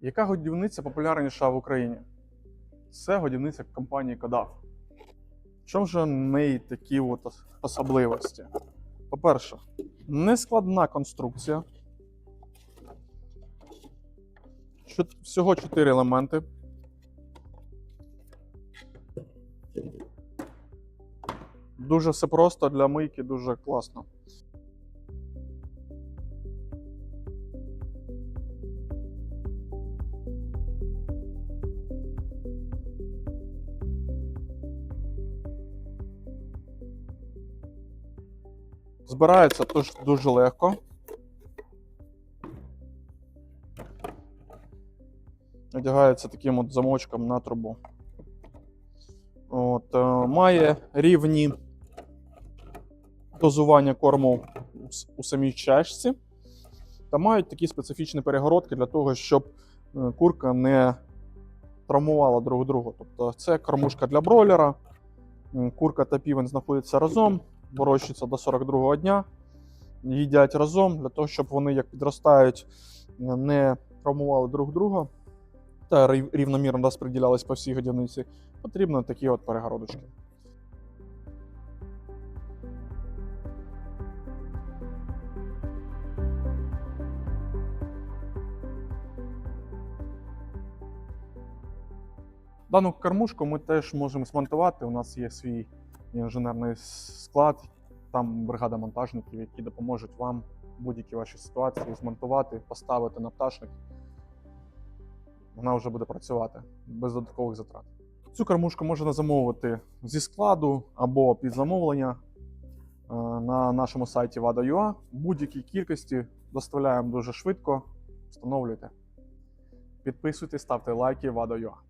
Яка годівниця популярніша в Україні? Це годівниця компанії Кодав. В чому ж в неї такі от особливості? По-перше, нескладна конструкція. Всього 4 елементи. Дуже все просто для мийки, дуже класно. Збирається тож дуже легко. Одягається таким от замочком на трубу. От, е, має рівні дозування корму у самій чашці. Та мають такі специфічні перегородки для того, щоб е, курка не травмувала друг друга. Тобто це кормушка для бройлера. Курка та півень знаходяться разом, вирощуються до 42-го дня, їдять разом для того, щоб вони, як підростають, не травмували друг друга та рівномірно розподілялись по всій годівниці. Потрібно такі от перегородочки. Дану кормушку ми теж можемо смонтувати. У нас є свій інженерний склад, там бригада монтажників, які допоможуть вам в будь-якій вашій ситуації змонтувати, поставити на пташник. Вона вже буде працювати без додаткових затрат. Цю кормушку можна замовити зі складу або під замовлення е, на нашому сайті Vada.ua. Будь-якій кількості доставляємо дуже швидко. Встановлюйте. Підписуйтесь, ставте лайки Vada.ua.